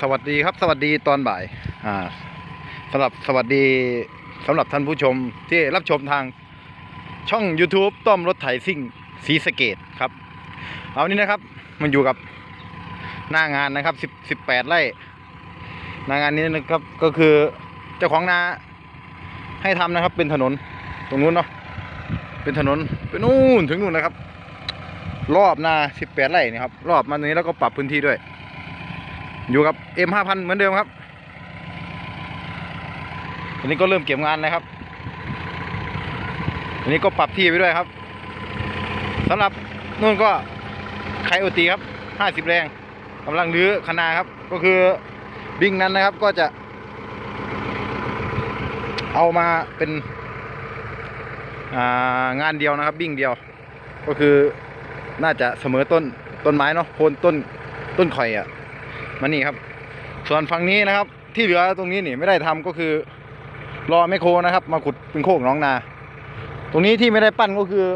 สวัสดีครับสวัสดีตอนบ่ายอ่าสำหรับสวัสดีสำหรับท่านผู้ชมที่รับชมทางช่อง YouTube ต้อมรถไถซิ่งสีสเกตครับ เอานี่นะครับมันอยู่กับหน้างานนะครับสิบสิบแปดไร่หน้างานนี้นะครับก็คือเจ้าของนาให้ทำนะครับเป็นถนนตรงนู้นเนาะเป็นถนนไปนู่นถึงนู่นนะครับ รอบนาสิบแปดไร่นี่ครับ รอบมาตรงนี้แล้วก็ปรับพื้นที่ด้วย อยู่กับ M ห้าพันเหมือนเดิมครับอันนี้ก็เริ่มเก็บงานนะครับ อันนี้ก็ปรับที่ไปด้วยครับสำหรับนู่นก็ไคโอตีครับห้าสิบแรงกำลังรื้อคณาครับ ก็คือบิงนั้นนะครับก็จะ เอามาเป็นางานเดียวนะครับ บิ้งเดียว ก็คือน่าจะเสมอต้นต้นไม้เนาะโคนต้นต้นข่อยอะ มานี่ครับ ส่วนฝั่งนี้นะครับ ที่เหลือตรงนี้นี่ไม่ได้ทำก็คือรอแมคโครนะครับ มาขุดเป็นโคกน้องนา ตรงนี้ที่ไม่ได้ปั้นก็คือ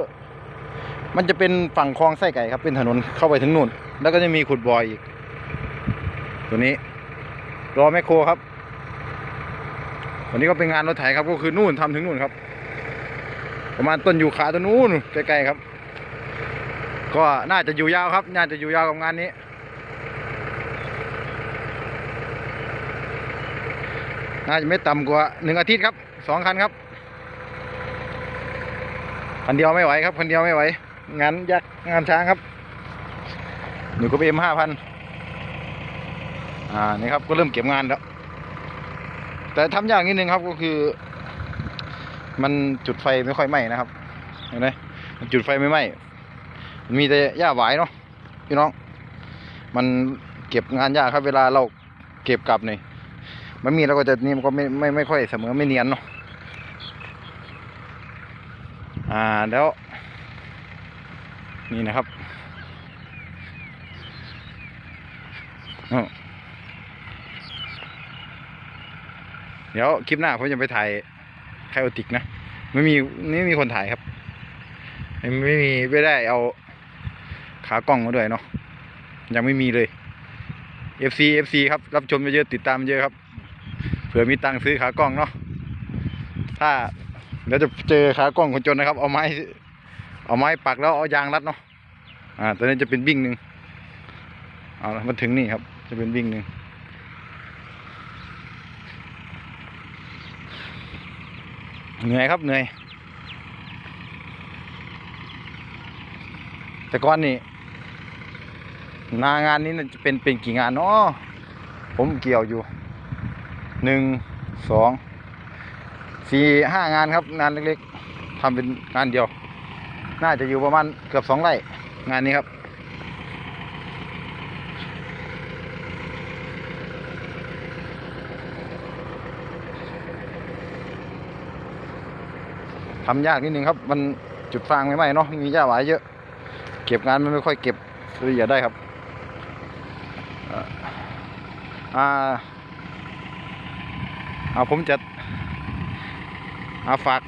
มันจะเป็นฝั่งคลองไส้ไก่ครับ เป็นถนนเข้าไปถึงนู่น แล้วก็จะมีขุดบอยอีก ตัวนี้ รอแมคโครครับวันนี้ก็เป็นงานรถไถครับก็คือนู่นทำถึงนู่นครับ ประมาณต้นอยูคาตัวนู้นใกล้ๆครับ ก็น่าจะอยู่ยาวครับ น่าจะอยู่ยาวกับงานนี้ น่าจะไม่ต่ำกว่าหนึ่งอาทิตย์ครับสองคันครับคันเดียวไม่ไหวครับคันเดียวไม่ไหวงานยักษ์งานช้างครับหนึ่งกับเอ็มห้าพันอ่านี่ครับก็เริ่มเก็บงานแล้ว แต่ทำยากนิดนึงครับก็คือ มันจุดไฟไม่ค่อยไหม้นะครับเห็นไหมจุดไฟไม่ไหม้มันมีแต่หญ้าหวายเนาะพี่น้อง มันเก็บงานยากครับเวลาเราเก็บกลับนี่ มันมีแล้วก็จะนี่มันก็ไม่ไม่ไม่ค่อยเสมอไม่เนียนเนาะอ่าแล้ว นี่นะครับเดี๋ยวคลิปหน้าผมจะไปถ่ายไคโอติกนะไม่มีไม่มีคนถ่ายครับ ไม่ไม่มีไม่ได้เอาขากล้องมาด้วยเนาะยังไม่มีเลย FC FC ครับ รับชมเยอะๆติดตามเยอะครับ ผื่อมีตังค์ซื้อขากล้องเนาะถ้าเดี๋ยวจะเจอขากล้องคนจนนะครับ เอาไม้ เอาไม้ปักแล้วเอายางรัดเนาะอ่าตอนนี้จะเป็นวิ่งหนึ่งเอาละมันถึงนี่ครับ จะเป็นวิ่งหนึ่งเหนื่อยครับเหนื่อย แต่ก่อนนี่นางานนี้จะเป็นเป็นกี่งานเนาะผมเกี่ยวอยู่ หนึ่งสองสี่ห้างานครับ งานเล็กๆทำเป็นงานเดียว น่าจะอยู่ประมาณเกือบสองไร่งานนี้ครับ ทำยากนิดนึงครับ มันจุดฟางไม่ไหมเนาะมีหญ้าหวายเยอะ เก็บงานมันไม่ค่อยเก็บละเอียดได้ครับอ่าอ่า เอาผมจะเอาฝาก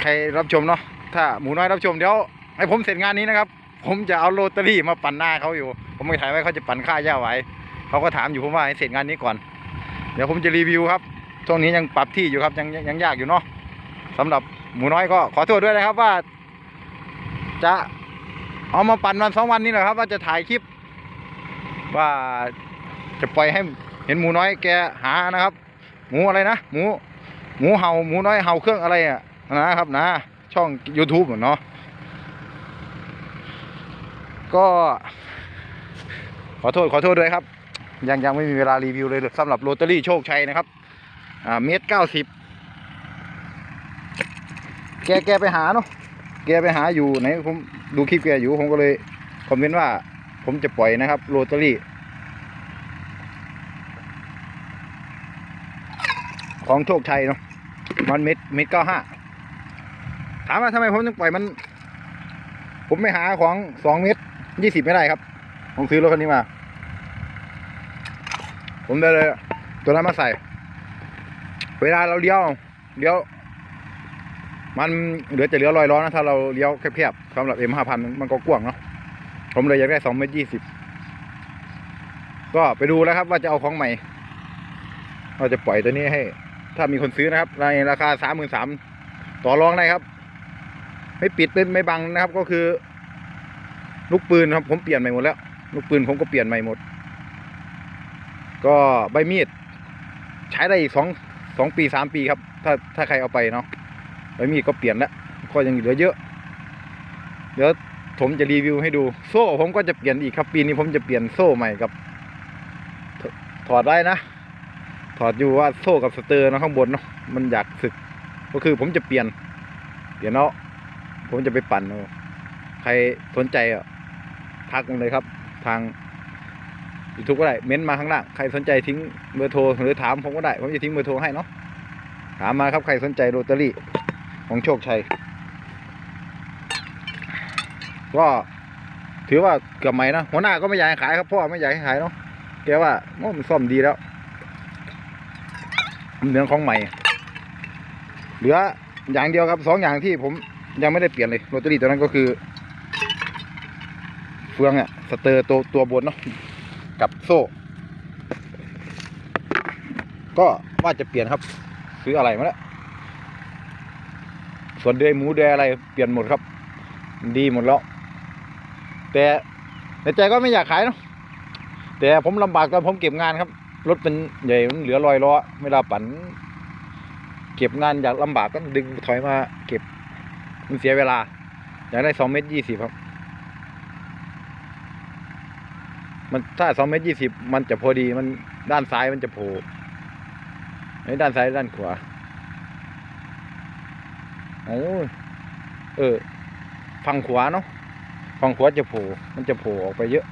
ใครรับชมเนาะถ้าหมูน้อยรับชมเดี๋ยวให้ผมเสร็จงานนี้นะครับ ผมจะเอาโรตารี่มาปั่นหน้าเขาอยู่ ผมไม่ถ่ายไว้เขาจะปั่นค่าหญ้าไว้เขาก็ถามอยู่ผมว่าให้เสร็จงานนี้ก่อน เดี๋ยวผมจะรีวิวครับช่วงนี้ยังปรับที่อยู่ครับยังยังยากอยู่เนาะสำหรับหมูน้อยก็ขอโทษด้วยนะครับว่า จะเอามาปั่นวันสองวันนี้แหละครับ ว่าจะถ่ายคลิป ว่าจะปล่อยให้เห็นหมูน้อยแกหานะครับ หมูอะไรนะหมูหมูเห่าหมูน้อยเห่าเครื่องอะไรอะนะครับนะ ช่อง YouTube อะเนาะก็ ขอโทษขอโทษด้วยครับ ยังยังไม่มีเวลารีวิวเลยสำหรับโรตารี่โชคชัยนะครับอ่าเมตรเก้าสิบแกแกไปหาเนาะแกไปหาอยู่ไหนผมดูคลิปแกอยู่ผมก็เลยคอมเมนต์ว่าผมจะปล่อยนะครับโรตารี่ ของโชคชัยเนาะมันเม็ดเม็ดเก้าห้าถามว่าทำไมผมต้องปล่อยมัน ผมไม่หาของสองเม็ดยี่สิบไม่ได้ครับ ผมซื้อรถคันนี้มา ผมได้เลย ตัวนั้นมาใส่ เวลาเราเลี้ยวเลี้ยว มันเหลือจะเหลือรอยล้อนะถ้าเราเลี้ยวแคบๆสำหรับ M ห้าพันมันก็กว้างเนาะผมเลยอยากได้สองเมตรยี่สิบก็ไปดูแล้วครับว่าจะเอาของใหม่เราจะปล่อยตัวนี้ให้ ถ้ามีคนซื้อนะครับ ในราคาสามหมื่นสามต่อรองได้ครับ ไม่ปิดไม่ไม่บังนะครับ ก็คือ ลูกปืนครับ ผมเปลี่ยนใหม่หมดแล้ว ลูกปืนผมก็เปลี่ยนใหม่หมด ก็ใบมีด ใช้ได้อีกสองสองปีสามปีครับ ถ้าถ้าใครเอาไปเนาะใบมีดก็เปลี่ยนแล้วก็ยังเหลือเยอะเดี๋ยวผมจะรีวิวให้ดู โซ่ผมก็จะเปลี่ยนอีกครับปีนี้ผมจะเปลี่ยนโซ่ใหม่กับถถอดได้นะ ถอดอยู่ว่าโซ่กับสเตอร์เนะข้างบนเนาะมันอยากสึก ก็คือผมจะเปลี่ยนเปลี่ยนเนาะผมจะไปปั่นเอาใครสนใจอะทักเลยครับ ทางยูทูบก็ได้เม้นต์มาข้างล่างใครสนใจทิ้งเบอร์โทรหรือถามผมก็ได้ ผมจะทิ้งเบอร์โทรให้เนาะถามมาครับใครสนใจโรตารี่ของโชคชัยก็ถือว่าเกือบใหม่นะหัวหน้าก็ไม่อยากให้ขายครับพ่อไม่อยากให้ขายเนาะแกว่ามันซ่อมดีแล้ว มันเหลืองของใหม่ เหลืออย่างเดียวครับสองอย่างที่ผมยังไม่ได้เปลี่ยนเลยโรตารี่ตัวนั้นก็คือ เฟืองอะสเตอร์ตัวตัวบนเนาะกับโซ่ ก็ว่าจะเปลี่ยนครับ ซื้ออะไรมาแล้วส่วนเดือยหมูเดือยอะไรเปลี่ยนหมดครับ ดีหมดแล้ว แต่ในใจก็ไม่อยากขายเนาะแต่ผมลำบากตอนผมเก็บงานครับ รถเป็นใหญ่มันเหลือรอยล้อเวลาปั่นเก็บงานอยากลำบากก็ดึงถอยมาเก็บ มันเสียเวลา อยากได้สองเมตรยี่สิบครับ มันถ้าสองเมตรยี่สิบมันจะพอดีมันด้านซ้ายมันจะโผล่ในด้านซ้ายด้านขวาโอ้เออฝั่งขวาเนาะฝั่งขวาจะโผล่มันจะโผล่ออกไปเยอะ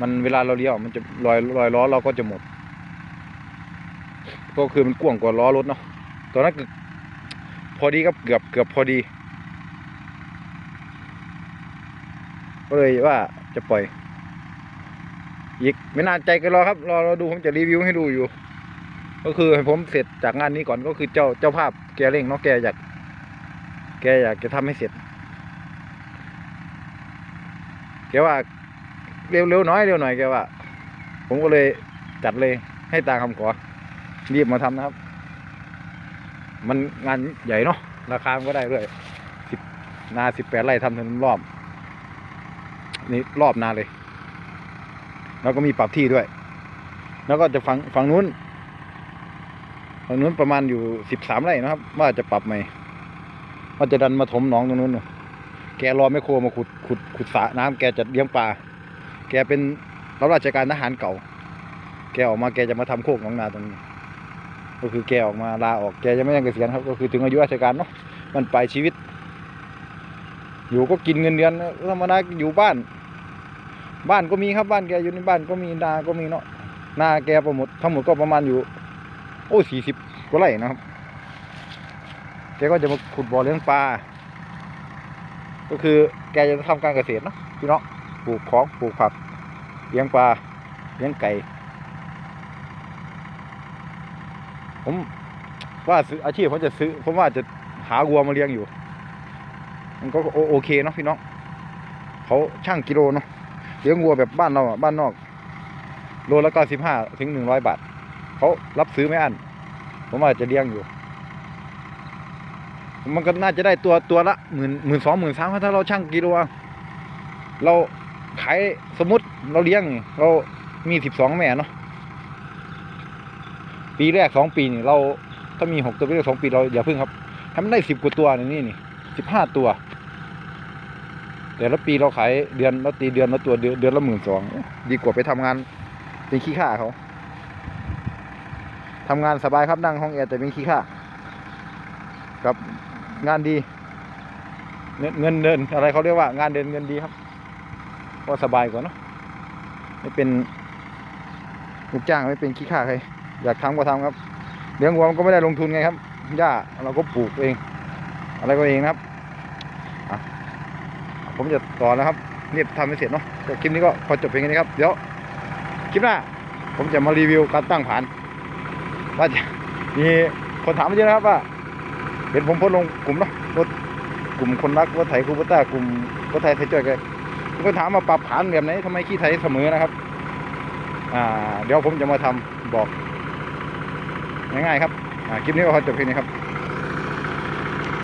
มันเวลาเราเลี้ยวมันจะรอยรอยล้อเราก็จะหมด ก็คือมันกว้างกว่าล้อรถเนาะตอนนั้นคือพอดีครับเกือบเกือบพอดี ก็เลยว่าจะปล่อย อีกไม่นานใจก็รอครับ รอรอดูผมจะรีวิวให้ดูอยู่ ก็คือให้ผมเสร็จจากงานนี้ก่อนก็คือเจ้าเจ้าภาพแกเร่งเนาะแกอยาก แกอยากจะทำให้เสร็จแกว่าเร็วเร็วน้อยเร็วหน่อยแกว่า ผมก็เลยจัดเลยให้ตามคำขอ รีบมาทำนะครับ มันงานใหญ่เนาะราคามก็ได้ด้วยสิบนาสิบแปดไร่ทำถนนรอบ นี่รอบนาเลย แล้วก็มีปรับที่ด้วย แล้วก็จะฝั่งฝั่งนู้นฝั่งนู้นประมาณอยู่สิบสามไร่นะครับ ว่าจะปรับใหม่ว่าจะดันมาถมหนองตรงนู้นแกรอแม่โครมาขุดขุดขุดสระน้ำแกจะเลี้ยงปลาแกเป็นรับราชการทหารเก่า แกออกมาแกจะมาทำโคกหนองนาตรงนี้ ก็คือแกออกมาลาออกแกจะไม่ยังเกษียณครับ ก็คือถึงอายุราชการเนาะมันไปชีวิต อยู่ก็กินเงินเดือนธรรมดาอยู่บ้าน บ้านก็มีครับบ้านแกอยู่ในบ้านก็มีนาก็มีเนาะนาแกประหมดทั้งหมดก็ประมาณอยู่ โอ้สี่สิบกว่าไร่นะครับแกก็จะมาขุดบ่อเลี้ยงปลาก็คือแกจะทำการเกษตรเนาะพี่น้องปลูกของปลูกผักเลี้ยงปลาเลี้ยงไก่ ผมว่าซื้ออาชีพผมจะซื้อผมว่าจะหาวัวมาเลี้ยงอยู่ มันก็โอโอเคเนาะพี่น้องเขาช่างกิโลเนาะเลี้ยงวัวแบบบ้านเราอะบ้านนอก โลละเก้าสิบห้าถึงหนึ่งร้อยบาทเขารับซื้อไม่อั้นผมว่าจะเลี้ยงอยู่ มันก็น่าจะได้ตัวตัวละหมื่นหมื่นสองหมื่นสามถ้าเราช่างกิโลเราขายสมมติเราเลี้ยง เรามีสิบสองแม่เนาะ ปีแรกสองปีนี่เราถ้ามีหกตัวปีแรกสองปีเราอย่าพึ่งครับให้มันได้สิบกว่าตัวในนี่นี่สิบห้าตัว แต่ละปีเราขายเดือนเราตีเดือนละตัวเดือนเดือนละหมื่นสองดีกว่าไปทำงานเป็นขี้ข้าเขาทำงานสบายครับนั่งห้องแอร์แต่เป็นขี้ข้าครับงานดีเงินเงินเดินอะไรเขาเรียกว่างานเดินเงินดีครับก็สบายกว่าเนาะไม่เป็นลูกจ้างไม่เป็นขี้ข้าใคร อยากทำก็ทำครับเลี้ยงวัวมันก็ไม่ได้ลงทุนไงครับหญ้าเราก็ปลูกเอง อะไรก็เองนะครับผมจะต่อแล้วครับเรีบทำให้เสร็จเนาะก็คลิปนี้ก็พอจบเพียงแค่นี้ครับ เดี๋ยวคลิปหน้า ผมจะมารีวิวการตั้งผานว่าจะมีคนถามมาเยอะนะครับว่าเห็นผมโพสต์ลงกลุ่มเนาะรถกลุ่มคนรักรถไถคูปต้ากลุ่มรถไถไถจอยกันผมก็ถามมาปรับฐานแบบไหนทำไมขี้ไถเสมอนะครับ อ่า เดี๋ยวผมจะมาทำบอก ง่ายๆครับอ่าคลิปนี้ก็ขอจบเพียงนี้ครับ